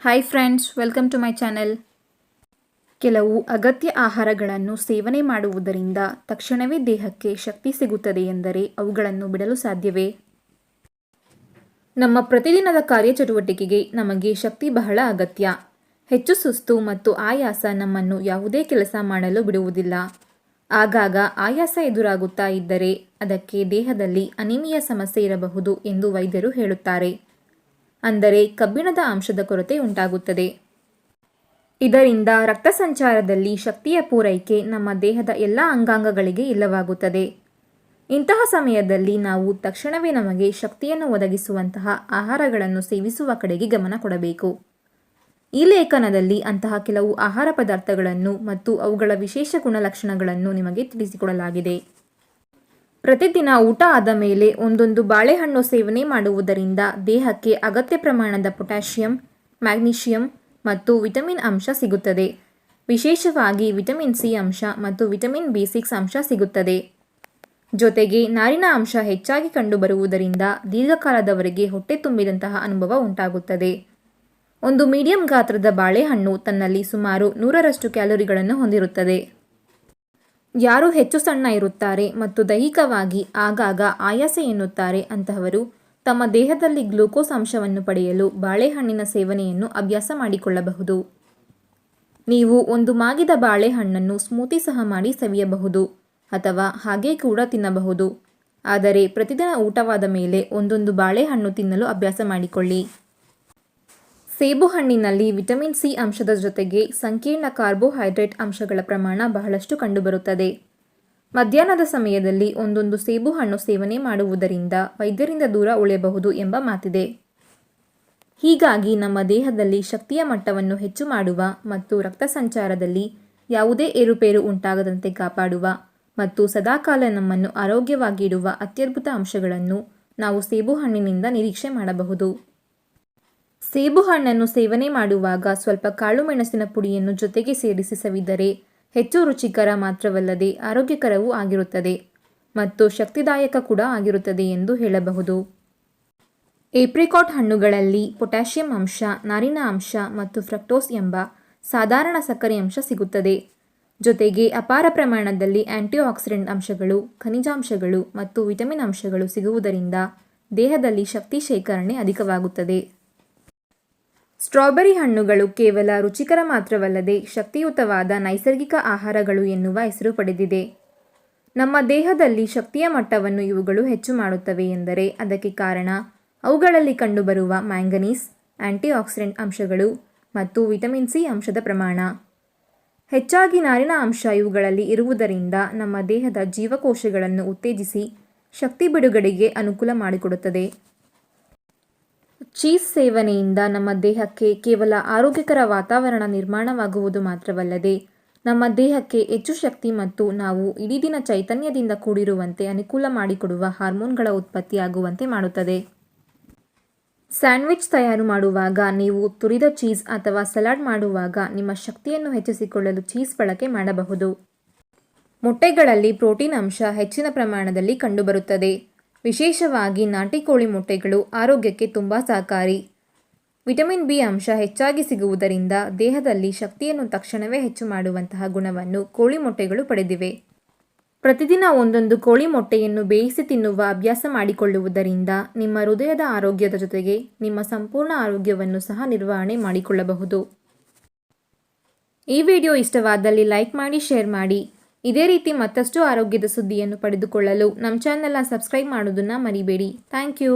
Hi friends welcome to my channel ಕೆಲವು ಅಗತ್ಯ ಆಹಾರಗಳನ್ನು ಸೇವನೆ ಮಾಡುವುದರಿಂದ ತಕ್ಷಣವೇ ದೇಹಕ್ಕೆ ಶಕ್ತಿ ಸಿಗುತ್ತದೆ ಎಂದರೆ ಅವುಗಳನ್ನು ಬಿಡಲು ಸಾಧ್ಯವೇ? ನಮ್ಮ ಪ್ರತಿದಿನದ ಕಾರ್ಯಚಟುವಟಿಕೆಗೆ ನಮಗೆ ಶಕ್ತಿ ಬಹಳ ಅಗತ್ಯ. ಹೆಚ್ಚು ಸುಸ್ತು ಮತ್ತು ಆಯಾಸ ನಮ್ಮನ್ನು ಯಾವುದೇ ಕೆಲಸ ಮಾಡಲು ಬಿಡುವುದಿಲ್ಲ. ಆಗಾಗ ಆಯಾಸ ಎದುರಾಗುತ್ತಾ ಇದ್ದರೆ ಅದಕ್ಕೆ ದೇಹದಲ್ಲಿ ಅನಿಮಿಯ ಸಮಸ್ಯೆ ಇರಬಹುದು ಎಂದು ವೈದ್ಯರು ಹೇಳುತ್ತಾರೆ. ಅಂದರೆ ಕಬ್ಬಿಣದ ಅಂಶದ ಕೊರತೆ ಉಂಟಾಗುತ್ತದೆ. ಇದರಿಂದ ರಕ್ತ ಸಂಚಾರದಲ್ಲಿ ಶಕ್ತಿಯ ಪೂರೈಕೆ ನಮ್ಮ ದೇಹದ ಎಲ್ಲ ಅಂಗಾಂಗಗಳಿಗೆ ಇಲ್ಲವಾಗುತ್ತದೆ. ಇಂತಹ ಸಮಯದಲ್ಲಿ ನಾವು ತಕ್ಷಣವೇ ನಮಗೆ ಶಕ್ತಿಯನ್ನು ಒದಗಿಸುವಂತಹ ಆಹಾರಗಳನ್ನು ಸೇವಿಸುವ ಕಡೆಗೆ ಗಮನ ಕೊಡಬೇಕು. ಈ ಲೇಖನದಲ್ಲಿ ಅಂತಹ ಕೆಲವು ಆಹಾರ ಪದಾರ್ಥಗಳನ್ನು ಮತ್ತು ಅವುಗಳ ವಿಶೇಷ ಗುಣಲಕ್ಷಣಗಳನ್ನು ನಿಮಗೆ ತಿಳಿಸಿಕೊಡಲಾಗಿದೆ. ಪ್ರತಿದಿನ ಊಟ ಆದ ಮೇಲೆ ಒಂದೊಂದು ಬಾಳೆಹಣ್ಣು ಸೇವನೆ ಮಾಡುವುದರಿಂದ ದೇಹಕ್ಕೆ ಅಗತ್ಯ ಪ್ರಮಾಣದ ಪೊಟ್ಯಾಷಿಯಂ, ಮ್ಯಾಗ್ನೀಷಿಯಂ ಮತ್ತು ವಿಟಮಿನ್ ಅಂಶ ಸಿಗುತ್ತದೆ. ವಿಶೇಷವಾಗಿ ವಿಟಮಿನ್ ಸಿ ಅಂಶ ಮತ್ತು ವಿಟಮಿನ್ ಬಿ ಸಿಕ್ಸ್ ಅಂಶ ಸಿಗುತ್ತದೆ. ಜೊತೆಗೆ ನಾರಿನ ಅಂಶ ಹೆಚ್ಚಾಗಿ ಕಂಡುಬರುವುದರಿಂದ ದೀರ್ಘಕಾಲದವರೆಗೆ ಹೊಟ್ಟೆ ತುಂಬಿದಂತಹ ಅನುಭವ ಉಂಟಾಗುತ್ತದೆ. ಒಂದು ಮೀಡಿಯಂ ಗಾತ್ರದ ಬಾಳೆಹಣ್ಣು ತನ್ನಲ್ಲಿ ಸುಮಾರು ನೂರರಷ್ಟು ಕ್ಯಾಲೋರಿಗಳನ್ನು ಹೊಂದಿರುತ್ತದೆ. ಯಾರು ಹೆಚ್ಚು ಸಣ್ಣ ಇರುತ್ತಾರೆ ಮತ್ತು ದೈಹಿಕವಾಗಿ ಆಗಾಗ ಆಯಾಸ ಎನ್ನುತ್ತಾರೆ ಅಂತಹವರು ತಮ್ಮ ದೇಹದಲ್ಲಿ ಗ್ಲೂಕೋಸ್ ಅಂಶವನ್ನು ಪಡೆಯಲು ಬಾಳೆಹಣ್ಣಿನ ಸೇವನೆಯನ್ನು ಅಭ್ಯಾಸ ಮಾಡಿಕೊಳ್ಳಬಹುದು. ನೀವು ಒಂದು ಮಾಗಿದ ಬಾಳೆಹಣ್ಣನ್ನು ಸ್ಮೂತಿ ಸಹ ಮಾಡಿ ಸವಿಯಬಹುದು ಅಥವಾ ಹಾಗೇ ಕೂಡ ತಿನ್ನಬಹುದು. ಆದರೆ ಪ್ರತಿದಿನ ಊಟವಾದ ಮೇಲೆ ಒಂದೊಂದು ಬಾಳೆಹಣ್ಣು ತಿನ್ನಲು ಅಭ್ಯಾಸ ಮಾಡಿಕೊಳ್ಳಿ. ಸೇಬು ಹಣ್ಣಿನಲ್ಲಿ ವಿಟಮಿನ್ ಸಿ ಅಂಶದ ಜೊತೆಗೆ ಸಂಕೀರ್ಣ ಕಾರ್ಬೋಹೈಡ್ರೇಟ್ ಅಂಶಗಳ ಪ್ರಮಾಣ ಬಹಳಷ್ಟು ಕಂಡುಬರುತ್ತದೆ. ಮಧ್ಯಾಹ್ನದ ಸಮಯದಲ್ಲಿ ಒಂದೊಂದು ಸೇಬು ಹಣ್ಣು ಸೇವನೆ ಮಾಡುವುದರಿಂದ ವೈದ್ಯರಿಂದ ದೂರ ಉಳಿಯಬಹುದು ಎಂಬ ಮಾತಿದೆ. ಹೀಗಾಗಿ ನಮ್ಮ ದೇಹದಲ್ಲಿ ಶಕ್ತಿಯ ಮಟ್ಟವನ್ನು ಹೆಚ್ಚು ಮಾಡುವ ಮತ್ತು ರಕ್ತ ಸಂಚಾರದಲ್ಲಿ ಯಾವುದೇ ಏರುಪೇರು ಉಂಟಾಗದಂತೆ ಕಾಪಾಡುವ ಮತ್ತು ಸದಾಕಾಲ ನಮ್ಮನ್ನು ಆರೋಗ್ಯವಾಗಿಡುವ ಅತ್ಯದ್ಭುತ ಅಂಶಗಳನ್ನು ನಾವು ಸೇಬು ಹಣ್ಣಿನಿಂದ ನಿರೀಕ್ಷೆ ಮಾಡಬಹುದು. ಸೇಬು ಹಣ್ಣನ್ನು ಸೇವನೆ ಮಾಡುವಾಗ ಸ್ವಲ್ಪ ಕಾಳು ಮೆಣಸಿನ ಪುಡಿಯನ್ನು ಜೊತೆಗೆ ಸೇರಿಸಿ ಸವಿದರೆ ಹೆಚ್ಚು ರುಚಿಕರ ಮಾತ್ರವಲ್ಲದೆ ಆರೋಗ್ಯಕರವೂ ಆಗಿರುತ್ತದೆ ಮತ್ತು ಶಕ್ತಿದಾಯಕ ಕೂಡ ಆಗಿರುತ್ತದೆ ಎಂದು ಹೇಳಬಹುದು. ಏಪ್ರಿಕಾಟ್ ಹಣ್ಣುಗಳಲ್ಲಿ ಪೊಟ್ಯಾಷಿಯಂ ಅಂಶ, ನಾರಿನ ಅಂಶ ಮತ್ತು ಫ್ರಕ್ಟೋಸ್ ಎಂಬ ಸಾಧಾರಣ ಸಕ್ಕರೆ ಅಂಶ ಸಿಗುತ್ತದೆ. ಜೊತೆಗೆ ಅಪಾರ ಪ್ರಮಾಣದಲ್ಲಿ ಆಕ್ಸಿಡೆಂಟ್ ಅಂಶಗಳು, ಖನಿಜಾಂಶಗಳು ಮತ್ತು ವಿಟಮಿನ್ ಅಂಶಗಳು ಸಿಗುವುದರಿಂದ ದೇಹದಲ್ಲಿ ಶಕ್ತಿ ಶೇಖರಣೆ ಅಧಿಕವಾಗುತ್ತದೆ. ಸ್ಟ್ರಾಬೆರಿ ಹಣ್ಣುಗಳು ಕೇವಲ ರುಚಿಕರ ಮಾತ್ರವಲ್ಲದೆ ಶಕ್ತಿಯುತವಾದ ನೈಸರ್ಗಿಕ ಆಹಾರಗಳು ಎನ್ನುವ ಹೆಸರು ಪಡೆದಿದೆ. ನಮ್ಮ ದೇಹದಲ್ಲಿ ಶಕ್ತಿಯ ಮಟ್ಟವನ್ನು ಇವುಗಳು ಹೆಚ್ಚು ಮಾಡುತ್ತವೆ ಎಂದರೆ ಅದಕ್ಕೆ ಕಾರಣ ಅವುಗಳಲ್ಲಿ ಕಂಡುಬರುವ ಮ್ಯಾಂಗನೀಸ್ ಆಕ್ಸಿಡೆಂಟ್ ಅಂಶಗಳು ಮತ್ತು ವಿಟಮಿನ್ ಸಿ ಅಂಶದ ಪ್ರಮಾಣ. ಹೆಚ್ಚಾಗಿ ನಾರಿನ ಅಂಶ ಇವುಗಳಲ್ಲಿ ಇರುವುದರಿಂದ ನಮ್ಮ ದೇಹದ ಜೀವಕೋಶಗಳನ್ನು ಉತ್ತೇಜಿಸಿ ಶಕ್ತಿ ಬಿಡುಗಡೆಗೆ ಅನುಕೂಲ ಮಾಡಿಕೊಡುತ್ತದೆ. ಚೀಸ್ ಸೇವನೆಯಿಂದ ನಮ್ಮ ದೇಹಕ್ಕೆ ಕೇವಲ ಆರೋಗ್ಯಕರ ವಾತಾವರಣ ನಿರ್ಮಾಣವಾಗುವುದು ಮಾತ್ರವಲ್ಲದೆ, ನಮ್ಮ ದೇಹಕ್ಕೆ ಹೆಚ್ಚು ಶಕ್ತಿ ಮತ್ತು ನಾವು ಇಡೀ ದಿನ ಚೈತನ್ಯದಿಂದ ಕೂಡಿರುವಂತೆ ಅನುಕೂಲ ಮಾಡಿಕೊಡುವ ಹಾರ್ಮೋನ್ಗಳ ಉತ್ಪತ್ತಿಯಾಗುವಂತೆ ಮಾಡುತ್ತದೆ. ಸ್ಯಾಂಡ್ವಿಚ್ ತಯಾರು ಮಾಡುವಾಗ ನೀವು ತುರಿದ ಚೀಸ್ ಅಥವಾ ಸಲಾಡ್ ಮಾಡುವಾಗ ನಿಮ್ಮ ಶಕ್ತಿಯನ್ನು ಹೆಚ್ಚಿಸಿಕೊಳ್ಳಲು ಚೀಸ್ ಬಳಕೆ ಮಾಡಬಹುದು. ಮೊಟ್ಟೆಗಳಲ್ಲಿ ಪ್ರೋಟೀನ್ ಅಂಶ ಹೆಚ್ಚಿನ ಪ್ರಮಾಣದಲ್ಲಿ ಕಂಡುಬರುತ್ತದೆ. ವಿಶೇಷವಾಗಿ ನಾಟಿ ಕೋಳಿ ಮೊಟ್ಟೆಗಳು ಆರೋಗ್ಯಕ್ಕೆ ತುಂಬ ಸಹಕಾರಿ. ವಿಟಮಿನ್ ಬಿ ಅಂಶ ಹೆಚ್ಚಾಗಿ ಸಿಗುವುದರಿಂದ ದೇಹದಲ್ಲಿ ಶಕ್ತಿಯನ್ನು ತಕ್ಷಣವೇ ಹೆಚ್ಚು ಮಾಡುವಂತಹ ಗುಣವನ್ನು ಕೋಳಿ ಮೊಟ್ಟೆಗಳು ಪಡೆದಿವೆ. ಪ್ರತಿದಿನ ಒಂದೊಂದು ಕೋಳಿ ಮೊಟ್ಟೆಯನ್ನು ಬೇಯಿಸಿ ತಿನ್ನುವ ಅಭ್ಯಾಸ ಮಾಡಿಕೊಳ್ಳುವುದರಿಂದ ನಿಮ್ಮ ಹೃದಯದ ಆರೋಗ್ಯದ ಜೊತೆಗೆ ನಿಮ್ಮ ಸಂಪೂರ್ಣ ಆರೋಗ್ಯವನ್ನು ಸಹ ನಿರ್ವಹಣೆ ಮಾಡಿಕೊಳ್ಳಬಹುದು. ಈ ವಿಡಿಯೋ ಇಷ್ಟವಾದಲ್ಲಿ ಲೈಕ್ ಮಾಡಿ, ಶೇರ್ ಮಾಡಿ. ಇದೇ ರೀತಿ ಮತ್ತಷ್ಟು ಆರೋಗ್ಯದ ಸುದ್ದಿಯನ್ನು ಪಡೆದುಕೊಳ್ಳಲು ನಮ್ಮ ಚಾನೆಲ್ನ ಸಬ್ಸ್ಕ್ರೈಬ್ ಮಾಡೋದನ್ನು ಮರಿಬೇಡಿ. Thank you.